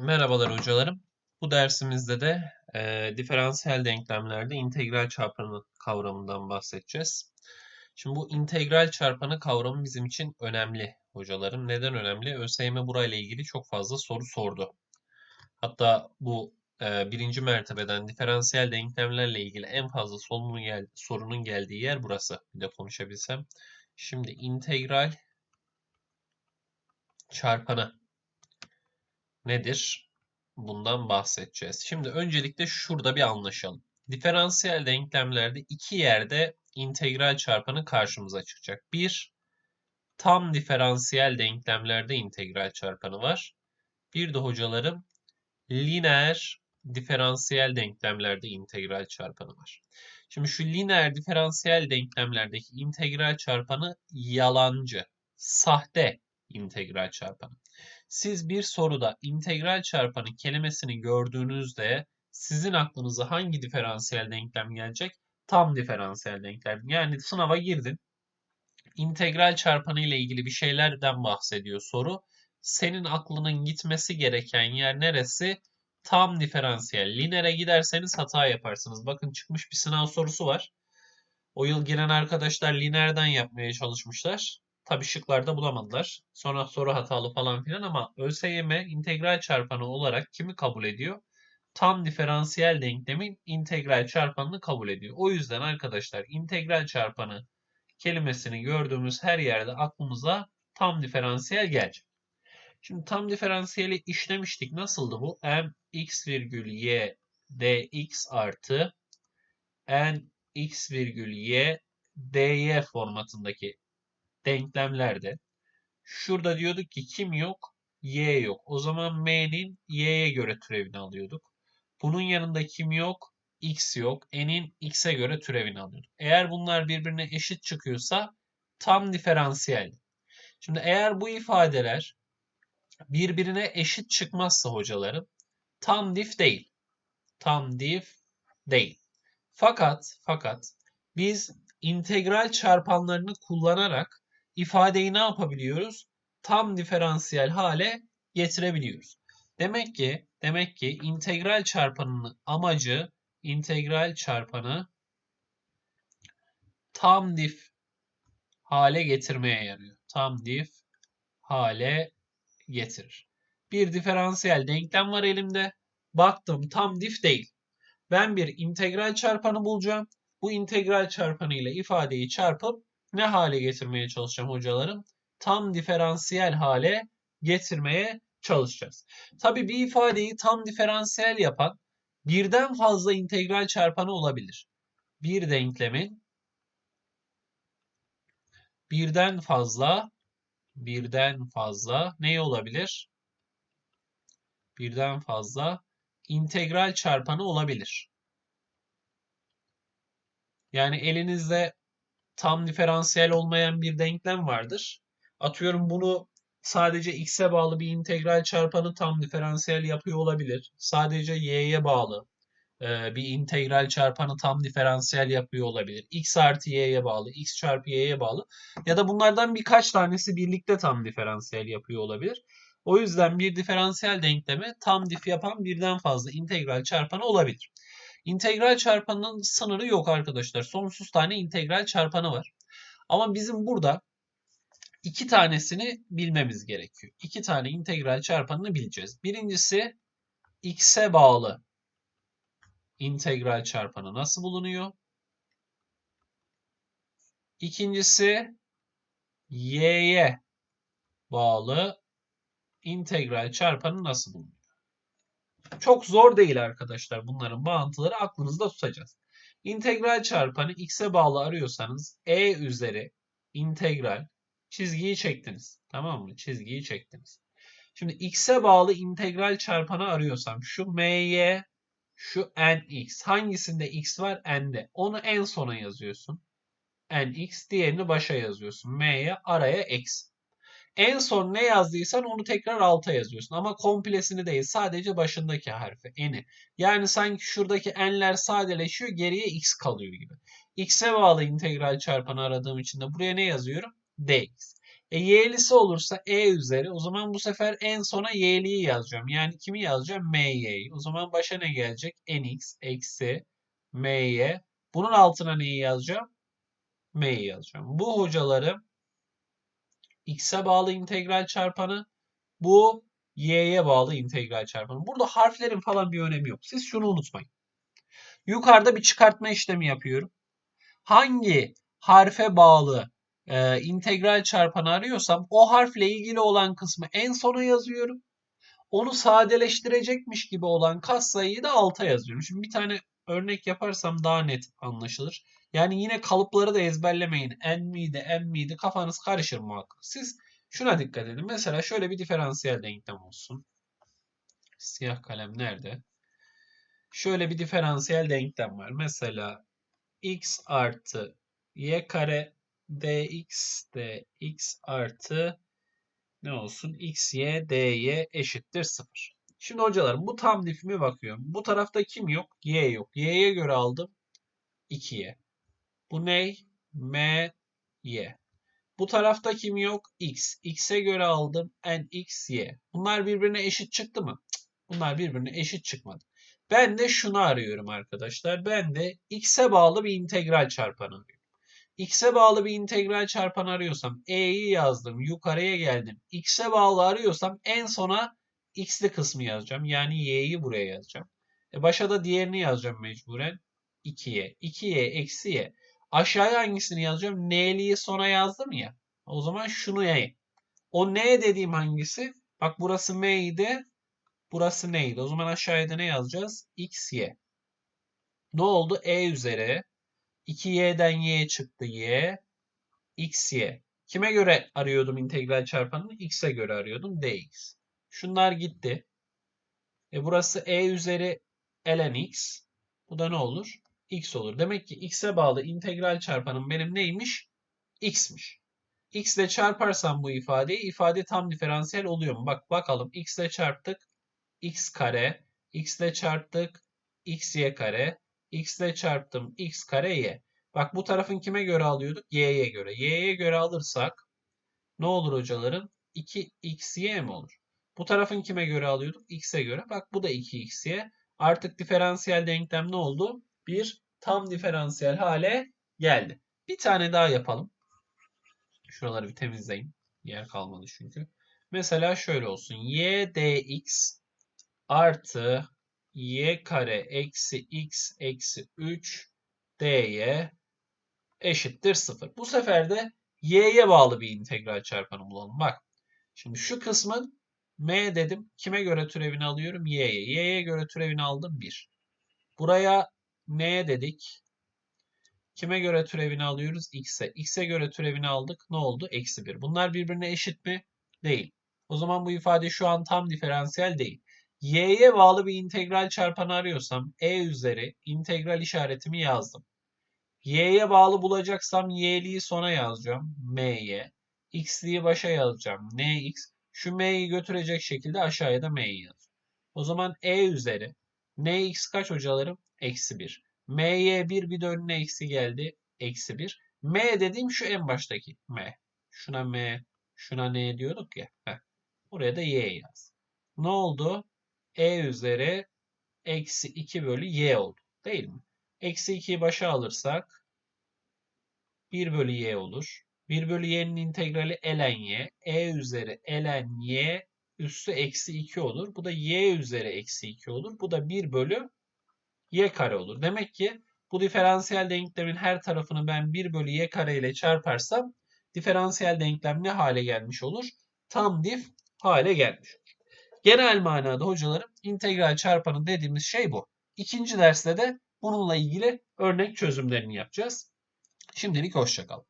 Merhabalar hocalarım. Bu dersimizde de e, diferansiyel denklemlerde integral çarpanı kavramından bahsedeceğiz. Şimdi bu integral çarpanı kavramı bizim için önemli hocalarım. Neden önemli? ÖSYM burayla ilgili çok fazla soru sordu. Hatta bu e, birinci mertebeden diferansiyel denklemlerle ilgili en fazla sorunun, gel sorunun geldiği yer burası. Bir de konuşabilsem. Şimdi integral çarpanı nedir? Bundan bahsedeceğiz. Şimdi öncelikle şurada bir anlaşalım. Diferansiyel denklemlerde iki yerde integral çarpanı karşımıza çıkacak. Bir, tam diferansiyel denklemlerde integral çarpanı var. Bir de hocalarım lineer diferansiyel denklemlerde integral çarpanı var. Şimdi şu lineer diferansiyel denklemlerdeki integral çarpanı yalancı, sahte integral çarpanı. Siz bir soruda integral çarpanı kelimesini gördüğünüzde sizin aklınıza hangi diferansiyel denklem gelecek? Tam diferansiyel denklem. Yani sınava girdin. İntegral çarpanı ile ilgili bir şeylerden bahsediyor soru. Senin aklının gitmesi gereken yer neresi? Tam diferansiyel. Lineere giderseniz hata yaparsınız. Bakın çıkmış bir sınav sorusu var. O yıl giren arkadaşlar lineerden yapmaya çalışmışlar. Tabi şıklarda bulamadılar. Sonra soru hatalı falan filan ama ÖSYM integral çarpanı olarak kimi kabul ediyor? Tam diferansiyel denklemin integral çarpanını kabul ediyor. O yüzden arkadaşlar integral çarpanı kelimesini gördüğümüz her yerde aklımıza tam diferansiyel gelecek. Şimdi tam diferansiyeli işlemiştik. Nasıldı bu? m x virgül y dx artı n x virgül y dy formatındaki denklemlerde şurada diyorduk ki kim yok? Y yok. O zaman M'nin Y'ye göre türevini alıyorduk. Bunun yanında kim yok? X yok. N'in X'e göre türevini alıyorduk. Eğer bunlar birbirine eşit çıkıyorsa tam diferansiyel. Şimdi eğer bu ifadeler birbirine eşit çıkmazsa hocalarım tam dif değil. Tam dif değil. Fakat fakat biz integral çarpanlarını kullanarak ifadeyi ne yapabiliyoruz? Tam diferansiyel hale getirebiliyoruz. Demek ki demek ki integral çarpanının amacı integral çarpanı tam dif hale getirmeye yarıyor. Tam dif hale getirir. Bir diferansiyel denklem var elimde. Baktım tam dif değil. Ben bir integral çarpanı bulacağım. Bu integral çarpanı ile ifadeyi çarpıp ne hale getirmeye çalışacağım hocalarım? Tam diferansiyel hale getirmeye çalışacağız. Tabii bir ifadeyi tam diferansiyel yapan birden fazla integral çarpanı olabilir. Bir denklemin birden fazla birden fazla ne olabilir? Birden fazla integral çarpanı olabilir. Yani elinizde tam diferansiyel olmayan bir denklem vardır. Atıyorum bunu sadece x'e bağlı bir integral çarpanı tam diferansiyel yapıyor olabilir. Sadece y'ye bağlı bir integral çarpanı tam diferansiyel yapıyor olabilir. x artı y'ye bağlı, x çarpı y'ye bağlı. Ya da bunlardan birkaç tanesi birlikte tam diferansiyel yapıyor olabilir. O yüzden bir diferansiyel denkleme tam dif yapan birden fazla integral çarpanı olabilir. İntegral çarpanının sınırı yok arkadaşlar. Sonsuz tane integral çarpanı var. Ama bizim burada iki tanesini bilmemiz gerekiyor. İki tane integral çarpanını bileceğiz. Birincisi x'e bağlı integral çarpanı nasıl bulunuyor? İkincisi y'ye bağlı integral çarpanı nasıl bulunuyor? Çok zor değil arkadaşlar bunların bağıntıları aklınızda tutacağız. İntegral çarpanı x'e bağlı arıyorsanız e üzeri integral çizgiyi çektiniz. Tamam mı? Çizgiyi çektiniz. Şimdi x'e bağlı integral çarpanı arıyorsam şu my, şu nx. Hangisinde x var? n'de. Onu en sona yazıyorsun. nx. Diğerini başa yazıyorsun. m'ye araya x. En son ne yazdıysan onu tekrar alta yazıyorsun. Ama komplesini değil sadece başındaki harfi n'i. Yani sanki şuradaki n'ler sadeleşiyor geriye x kalıyor gibi. x'e bağlı integral çarpanı aradığım için de buraya ne yazıyorum? dx. E y'lisi olursa e üzeri. O zaman bu sefer en sona y'liyi yazacağım. Yani kimi yazacağım? m'yi. O zaman başa ne gelecek? nx eksi m'y. Bunun altına neyi yazacağım? m'yi yazacağım. Bu hocalarım x'e bağlı integral çarpanı. Bu y'ye bağlı integral çarpanı. Burada harflerin falan bir önemi yok. Siz şunu unutmayın. Yukarıda bir çıkartma işlemi yapıyorum. Hangi harfe bağlı e, integral çarpanı arıyorsam o harfle ilgili olan kısmı en sona yazıyorum. Onu sadeleştirecekmiş gibi olan katsayıyı da alta yazıyorum. Şimdi bir tane örnek yaparsam daha net anlaşılır. Yani yine kalıpları da ezberlemeyin. N miydi, M miydi kafanız karışır muhakkak. Siz şuna dikkat edin. Mesela şöyle bir diferansiyel denklem olsun. Siyah kalem nerede? Şöyle bir diferansiyel denklem var. Mesela x artı y kare dx dx artı ne olsun x y dy eşittir 0. Şimdi hocalar bu tam difime bakıyorum. Bu tarafta kim yok? Y yok. Y'ye göre aldım 2y. Bu ne? M y. Bu tarafta kim yok? X. X'e göre aldım n x y. Bunlar birbirine eşit çıktı mı? Bunlar birbirine eşit çıkmadı. Ben de şunu arıyorum arkadaşlar. Ben de x'e bağlı bir integral çarpan arıyorum. x'e bağlı bir integral çarpan arıyorsam e'yi yazdım. Yukarıya geldim. x'e bağlı arıyorsam en sona x'li kısmı yazacağım. Yani y'yi buraya yazacağım. E başa da diğerini yazacağım mecburen. 2y. 2y eksi y. Aşağıya hangisini yazacağım? N'liyi sona yazdım ya. O zaman şunu yayın. O n dediğim hangisi? Bak burası m'ydi. Burası neydi? O zaman aşağıya ne yazacağız? x, y. Ne oldu? e üzeri. 2y'den y çıktı y. x, y. Kime göre arıyordum integral çarpanını? x'e göre arıyordum. dx. Şunlar gitti. E burası e üzeri ln x. Bu da ne olur? x olur. Demek ki x'e bağlı integral çarpanım benim neymiş? x'miş. x ile çarparsam bu ifadeyi ifade tam diferansiyel oluyor mu? Bak bakalım x ile çarptık x kare, x ile çarptık, x y kare, x ile çarptım, x kare y. Bak bu tarafın kime göre alıyorduk? y'ye göre. y'ye göre alırsak ne olur hocalarım? 2xy mi olur? Bu tarafın kime göre alıyorduk? x'e göre. Bak bu da 2xy. Artık diferansiyel denklem ne oldu? Bir tam diferansiyel hale geldi. Bir tane daha yapalım. Şuraları bir temizleyin. Yer kalmadı çünkü. Mesela şöyle olsun. y dx artı y kare eksi x eksi 3 dy eşittir 0. Bu sefer de y'ye bağlı bir integral çarpanı bulalım. Bak. Şimdi şu kısmın m dedim. Kime göre türevini alıyorum? y'ye. y'ye göre türevini aldım 1. Buraya n dedik. Kime göre türevini alıyoruz? x'e. x'e göre türevini aldık. Ne oldu? Eksi 1. Bunlar birbirine eşit mi? Değil. O zaman bu ifade şu an tam diferansiyel değil y'ye bağlı bir integral çarpanı arıyorsam e üzeri integral işaretimi yazdım. y'ye bağlı bulacaksam y'liyi sona yazacağım. m'ye. x'liyi başa yazacağım. nx. Şu m'yi götürecek şekilde aşağıya da m'yi yazacağım. O zaman e üzeri nx kaç hocalarım? Eksi 1. m'ye 1 bir de önüne eksi geldi. Eksi 1. m dediğim şu en baştaki m. Şuna m, şuna n diyorduk ya. Heh. Buraya da y yaz. Ne oldu? e üzeri eksi 2 bölü y oldu. Değil mi? Eksi 2'yi başa alırsak 1 bölü y olur. 1 bölü y'nin integrali ln y. e üzeri ln y üssü eksi 2 olur. Bu da y üzeri eksi 2 olur. Bu da 1 bölü y kare olur. Demek ki bu diferansiyel denklemin her tarafını ben 1 bölü y kare ile çarparsam diferansiyel denklem ne hale gelmiş olur? Tam dif hale gelmiş olur. Genel manada hocalarım integral çarpanı dediğimiz şey bu. İkinci derste de bununla ilgili örnek çözümlerini yapacağız. Şimdilik hoşçakalın.